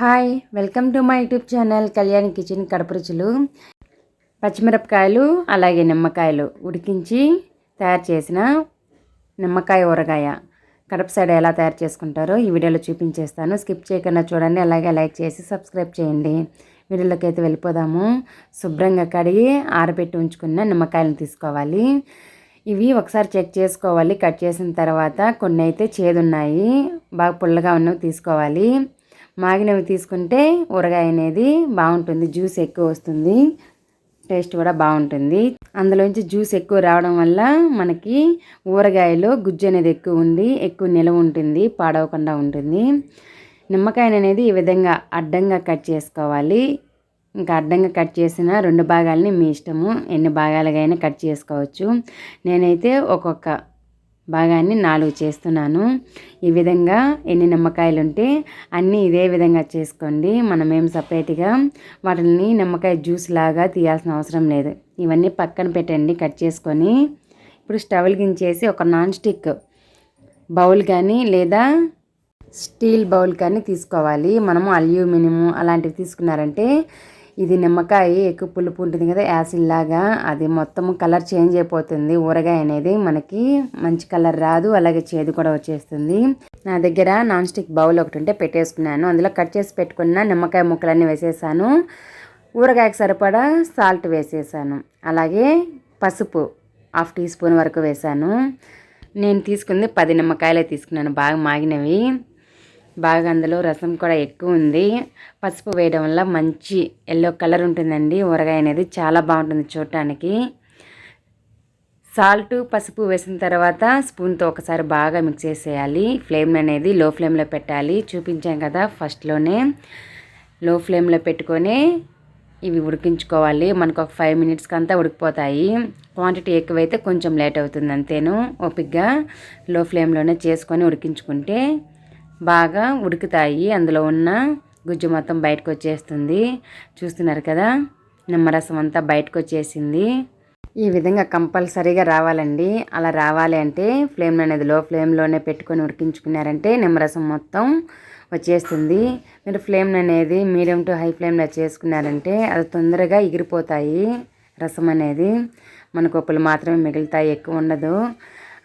Hi welcome to my YouTube channel Kalyan kitchen Kadapa రుచులు. పచ్చిమిరపకాయలు అలాగే నిమ్మకాయలు ఉడికించి తయారు చేసిన నిమ్మకాయ ఊరగాయ. కడప సైడ్ ఎలా తయారు చేసుకుంటారో ఈ వీడియోలో చూపించేస్తాను. స్కిప్ చేయకుండా చూడండి అలాగే లైక్ చేసి సబ్స్క్రైబ్ చేయండి. వీడియోలోకి అయితే వెళ్ళిపోదాము. శుభ్రంగా కడిగి ఆరబెట్టి ఉంచుకున్న నిమ్మకాయలను తీసుకోవాలి. ఇవి ఒకసారి చెక్ చేసుకోవాలి. కట్ చేసిన తర్వాత కొన్ని అయితే చేదున్నాయి. బాగా పుల్లగా ఉన్నవి తీసుకోవాలి. మాగినవి తీసుకుంటే ఊరగాయ అనేది బాగుంటుంది జ్యూస్ ఎక్కువ వస్తుంది టేస్ట్ కూడా బాగుంటుంది. అందులోంచి జ్యూస్ ఎక్కువ రావడం వల్ల మనకి ఊరగాయలో గుజ్జు అనేది ఎక్కువ ఉండి ఎక్కువ నిలవ ఉంటుంది పాడవకుండా ఉంటుంది. నిమ్మకాయ అనేది ఈ విధంగా అడ్డంగా కట్ చేసుకోవాలి. ఇంకా అడ్డంగా కట్ చేసిన రెండు భాగాలని మీ ఇష్టము ఎన్ని భాగాలుగా అయినా కట్ చేసుకోవచ్చు. నేనైతే ఒక్కొక్క భాగాన్ని నాలుగు చేస్తున్నాను. ఈ విధంగా ఎన్ని నిమ్మకాయలు ఉంటే అన్నీ ఇదే విధంగా చేసుకోండి. మనం ఏం సపరేట్గా వాటిని నిమ్మకాయ జ్యూస్ లాగా తీయాల్సిన అవసరం లేదు. ఇవన్నీ పక్కన పెట్టండి కట్ చేసుకొని. ఇప్పుడు స్టవ్ గించేసి ఒక నాన్ స్టిక్ బౌల్ కానీ లేదా స్టీల్ బౌల్ కానీ తీసుకోవాలి. మనము అల్యూమినియం అలాంటివి తీసుకున్నారంటే ఇది నిమ్మకాయ ఎక్కువ పులుపు ఉంటుంది కదా యాసిడ్ లాగా. అది మొత్తం కలర్ చేంజ్ అయిపోతుంది. ఊరగాయ అనేది మనకి మంచి కలర్ రాదు అలాగే చేదు కూడా వచ్చేస్తుంది. నా దగ్గర నాన్ స్టిక్ బౌల్ ఒకటి ఉంటే పెట్టేసుకున్నాను. అందులో కట్ చేసి పెట్టుకున్న నిమ్మకాయ ముక్కలన్నీ వేసేసాను. ఊరగాయకు సరిపడా సాల్ట్ వేసేసాను. అలాగే పసుపు హాఫ్ టీ స్పూన్ వరకు వేసాను. నేను తీసుకుంది పది నిమ్మకాయలే తీసుకున్నాను. బాగా మాగినవి. బాగా అందులో రసం కూడా ఎక్కువ ఉంది. పసుపు వేయడం వల్ల మంచి ఎల్లో కలర్ ఉంటుందండి. ఊరగాయ అనేది చాలా బాగుంటుంది చూడటానికి. సాల్ట్ పసుపు వేసిన తర్వాత స్పూన్తో ఒకసారి బాగా మిక్స్ చేసేయాలి. ఫ్లేమ్ అనేది లో ఫ్లేమ్లో పెట్టాలి. చూపించాం కదా ఫస్ట్లోనే లో ఫ్లేమ్లో పెట్టుకొని ఇవి ఉడికించుకోవాలి. మనకు ఒక ఫైవ్ మినిట్స్కి అంతా ఉడికిపోతాయి. క్వాంటిటీ ఎక్కువైతే కొంచెం లేట్ అవుతుంది అంతేను. ఓపిక్గా లో ఫ్లేమ్లోనే చేసుకొని ఉడికించుకుంటే బాగా ఉడుకుతాయి. అందులో ఉన్న గుజ్జు మొత్తం బయటకు వచ్చేస్తుంది చూస్తున్నారు కదా? నిమ్మరసం అంతా బయటకు వచ్చేసింది ఈ విధంగా కంపల్సరీగా రావాలండి. అలా రావాలి అంటే ఫ్లేమ్ అనేది లో ఫ్లేమ్లోనే పెట్టుకొని ఉడికించుకున్నారంటే నిమ్మరసం మొత్తం వచ్చేస్తుంది. మీరు ఫ్లేమ్ అనేది మీడియం టు హై ఫ్లేమ్లో చేసుకున్నారంటే అది తొందరగా ఎగిరిపోతాయి రసం అనేది. మనకు ఒకళ్ళు మాత్రమే మిగులుతాయి ఎక్కువ ఉండదు.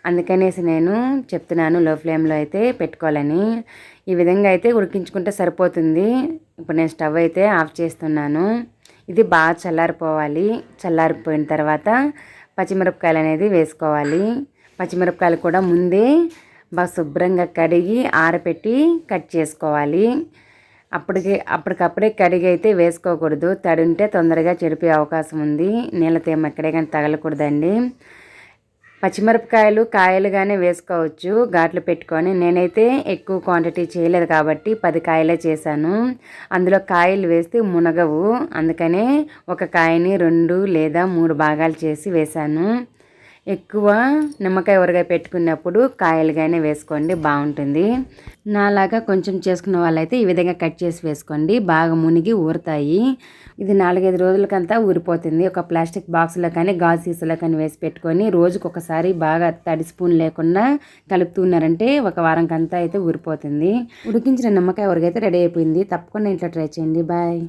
అందుకనేసి నేను చెప్తున్నాను లో ఫ్లేమ్లో అయితే పెట్టుకోవాలని. ఈ విధంగా అయితే ఉడికించుకుంటే సరిపోతుంది. ఇప్పుడు నేను స్టవ్ అయితే ఆఫ్ చేస్తున్నాను. ఇది బాగా చల్లారిపోవాలి. చల్లారిపోయిన తర్వాత పచ్చిమిరపకాయలు అనేది వేసుకోవాలి. పచ్చిమిరపకాయలు కూడా ముందే బాగా శుభ్రంగా కడిగి ఆరపెట్టి కట్ చేసుకోవాలి. అప్పటికి అప్పటికప్పుడే కడిగి అయితే వేసుకోకూడదు. తడి ఉంటే తొందరగా చెడిపోయే అవకాశం ఉంది. నీళ్ళ తేమ ఎక్కడే కానీ తగలకూడదండి. పచ్చిమిరపకాయలు కాయలుగానే వేసుకోవచ్చు. ఘాట్లు పెట్టుకొని నేనైతే ఎక్కువ క్వాంటిటీ చేయలేదు కాబట్టి పది కాయలే చేశాను. అందులో కాయలు వేస్తే మునగవు. అందుకనే ఒక కాయని రెండు లేదా మూడు భాగాలు చేసి వేశాను. ఎక్కువ నిమ్మకాయ ఊరగాయ పెట్టుకున్నప్పుడు కాయలుగానే వేసుకోండి బాగుంటుంది. నాలాగా కొంచెం చేసుకున్న వాళ్ళైతే ఈ విధంగా కట్ చేసి వేసుకోండి బాగా మునిగి ఊరుతాయి. ఇది నాలుగైదు రోజులకంతా ఊరిపోతుంది. ఒక ప్లాస్టిక్ బాక్స్లో కానీ గాజు సీసాలో కానీ వేసి పెట్టుకొని రోజుకు ఒకసారి బాగా తడి స్పూన్ లేకుండా కలుపుతున్నారంటే ఒక వారంకంతా అయితే ఊరిపోతుంది. ఉడికించిన నిమ్మకాయ ఊరగాయ అయితే రెడీ అయిపోయింది. తప్పకుండా ఇంట్లో ట్రై చేయండి. బాయ్.